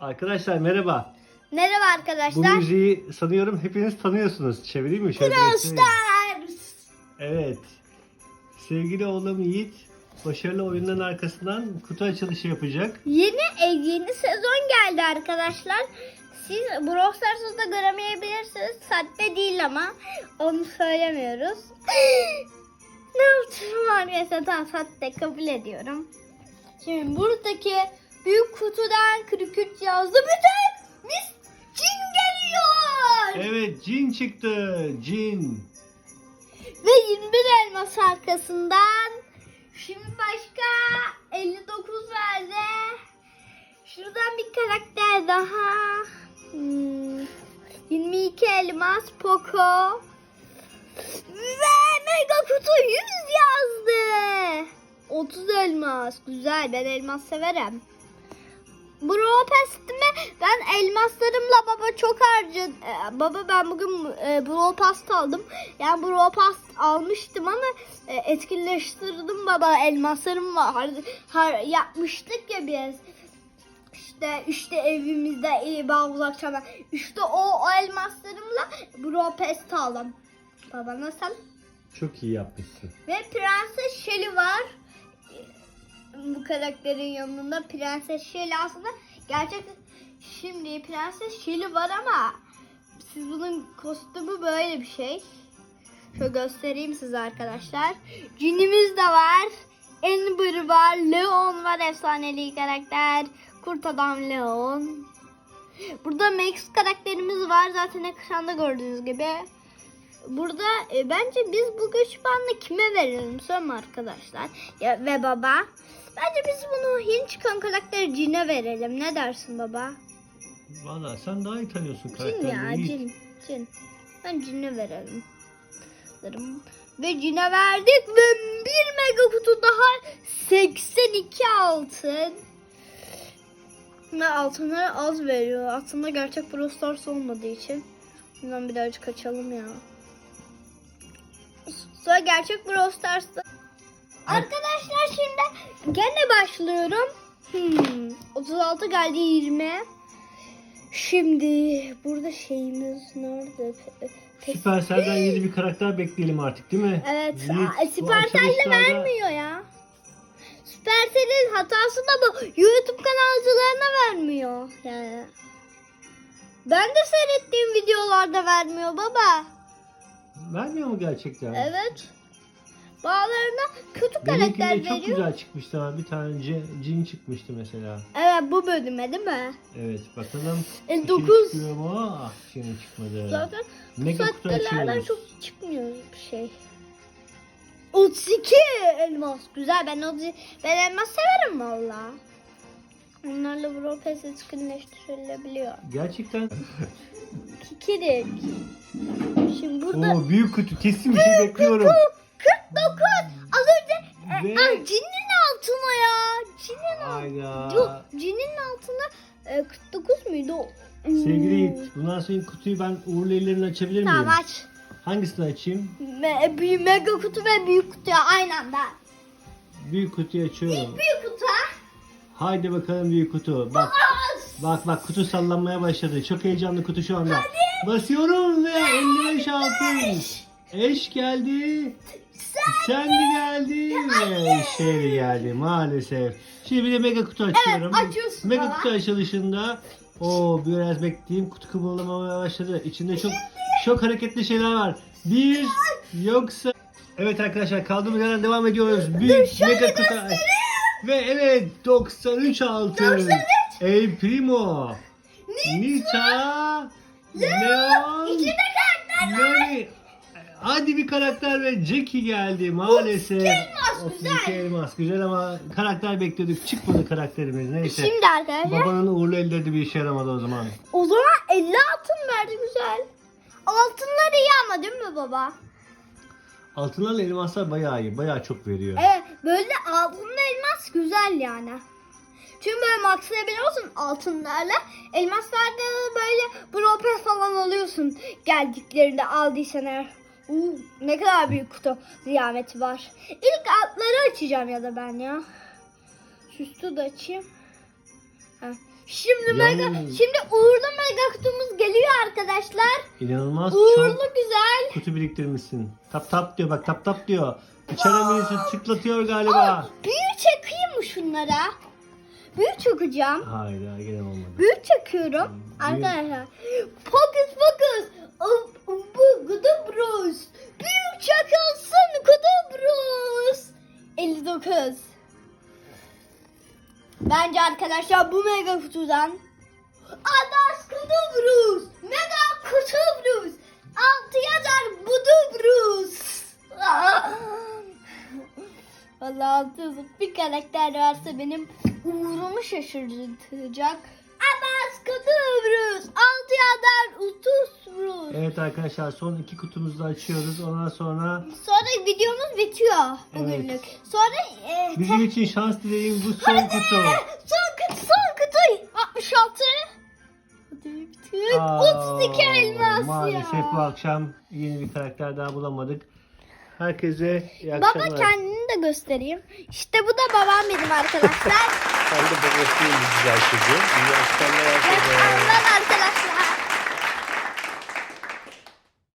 Arkadaşlar merhaba. Merhaba Bu arkadaşlar. müziği sanıyorum hepiniz tanıyorsunuz. Çevireyim mi? Şöyle göstereyim. Stars. Evet. Sevgili oğlum Yiğit başarılı oyunların arkasından kutu açılışı yapacak. Yeni e, yeni sezon geldi arkadaşlar. Siz Brawl Stars'ı da göremeyebilirsiniz. Sahte değil ama onu söylemiyoruz. ne yaptım arkadaşlar? Tamam sahte kabul ediyorum. Şimdi buradaki büyük kutudan 43 yazdı. Bütün mis cin geliyor. Evet cin çıktı. Cin. Ve 21 elmas arkasından. Şimdi başka 59 verdi. Şuradan bir karakter daha. Hmm, 22 elmas Poco. Ve mega kutu 100 yazdı. 30 elmas. Güzel ben elmas severim. Brawl Pass'ime ben elmaslarımla baba çok harcadım. baba ben bugün e, Brawl Pass aldım. Yani Brawl Pass almıştım ama e, etkinleştirdim baba elmaslarım var. Har, har- yapmıştık ya biz. İşte işte evimizde iyi bağ uzakçana. İşte o, o elmaslarımla Brawl Pass aldım. Baba nasıl? Çok iyi yapmışsın. Ve Prenses Shelly var. Bu karakterin yanında Prenses Shelly aslında gerçek şimdi Prenses Shelly var ama siz bunun kostümü böyle bir şey. Şöyle göstereyim size arkadaşlar. Cinimiz de var. Ember var. Leon var efsaneli karakter. Kurt adam Leon. Burada Max karakterimiz var. Zaten ekranda gördüğünüz gibi. Burada e, bence biz bu güç bandını kime verelim söyleme arkadaşlar ya, ve baba. Bence biz bunu yeni çıkan karakter Cin'e verelim. Ne dersin baba? Valla sen daha iyi tanıyorsun Cin karakterleri. ya Yiğit. Cin. Cin. Ben Cin'e verelim. Derim. Ve Cin'e verdik ve bir mega kutu daha 82 altın. Ve altını az veriyor. Aslında gerçek Brawl Stars olmadığı için. Bundan birazcık kaçalım ya. Sonra gerçek Brawl Stars'ta. Arkadaşlar şimdi gene başlıyorum. Hmm, 36 geldi 20. Şimdi burada şeyimiz nerede? Pe- pe- Süpercell'den yeni bir karakter bekleyelim artık değil mi? Evet. Yiğit, Süpercell'le açılışlarda- vermiyor ya. Süpercell'in hatası da bu. YouTube kanalcılarına vermiyor. Yani. Ben de seyrettiğim videolarda vermiyor baba. Vermiyor mu gerçekten? Evet. Bazılarına kötü karakter çok veriyor. güzel çıkmıştı ama bir tane cin çıkmıştı mesela. Evet bu bölüme değil mi? Evet bakalım. E, dokuz. çıkıyor mu? Ah şimdi çıkmadı. Zaten Mega kutu saatlerden açıyoruz. çok çıkmıyor bir şey. 32 elmas. Güzel ben 30 ben elmas severim valla. Onlarla Brawl Pass etkinleştirilebiliyor. Gerçekten. Kikirik. Şimdi burada Oo büyük kutu kesin bir şey bekliyorum. 49. Az önce e, Ve- aa, cinin altına ya. Cinin Ayda. Yok, cinin altına e, 49 muydu? o? Sevgili. Yiğit, bundan sonra kutuyu ben uğurlu ellerini açabilir miyim? Tamam aç. Hangisini açayım? Me, büyük mega kutu ve büyük kutu aynı anda. Büyük kutuyu açıyorum. Büyük kutu. Haydi bakalım büyük kutu. Bak bak bak kutu sallanmaya başladı. Çok heyecanlı kutu şu anda. Basıyorum ve 55 altın. Eş geldi. Sen de geldi ve şey geldi maalesef. Şimdi bir de mega kutu açıyorum. Evet, açıyorsun Mega baba. kutu açılışında o biraz bekleyeyim kutu kımıldamaya başladı. İçinde çok çok hareketli şeyler var. Bir yoksa Evet arkadaşlar kaldığımız yerden devam ediyoruz. Büyük mega kutu. Ve evet 93 altın. 93. El Primo. Nita. Leon. İçinde karakter var. Nani. Hadi bir karakter ve Jackie geldi maalesef. elmas, 32 güzel. elmas güzel ama karakter bekliyorduk. Çıkmadı karakterimiz neyse. Şimdi arkadaşlar Babanın uğurlu elleri de bir işe yaramadı o zaman. o zaman 50 altın verdi güzel. Altınlar iyi ama değil mi baba? Altınlarla elmaslar bayağı iyi. Bayağı çok veriyor. Evet böyle altınla elmas güzel yani. Çünkü böyle maxlayabiliyorsun altınlarla. Elmaslarda böyle brope falan alıyorsun. Geldiklerinde aldıysan eğer. Uu, ne kadar büyük kutu ziyameti var. İlk altları açacağım ya da ben ya. Süslü de açayım. Ha. Şimdi mega, Yalnız- şimdi uğurlu mega kutumuz geliyor arkadaşlar. İnanılmaz Uğurlu çok güzel. kutu biriktirmişsin. Tap tap diyor bak tap tap diyor. İçeremeyesi tıklatıyor galiba. Büyü çekeyim mi şunlara? Büyü çakacağım. Hayır ya gene olmadı. Büyü çakıyorum. Arkadaşlar. Fokus fokus. Bu Bence arkadaşlar bu mega kutudan Adas Kudu Bruce. Mega Kutu Bruce. Altı yazar Budu Bruce. Vallahi altı bir karakter varsa benim uğrumu şaşırtacak. Kudu Bruce. Altı yazar Utus Bruce. Evet arkadaşlar son iki kutumuzu da açıyoruz. Ondan sonra Sonra videomuz bitiyor bugünlük. Sonra e, bizim için şans dileğim bu son kutu. son kutu son kutu 66 Aa, 32 elmas Maalesef ya. bu akşam yeni bir karakter daha bulamadık. Herkese iyi Baba akşamlar. kendini de göstereyim. İşte bu da babam benim arkadaşlar. Ben de babasıyım güzel çocuğum. İyi akşamlar Hep herkese. anlar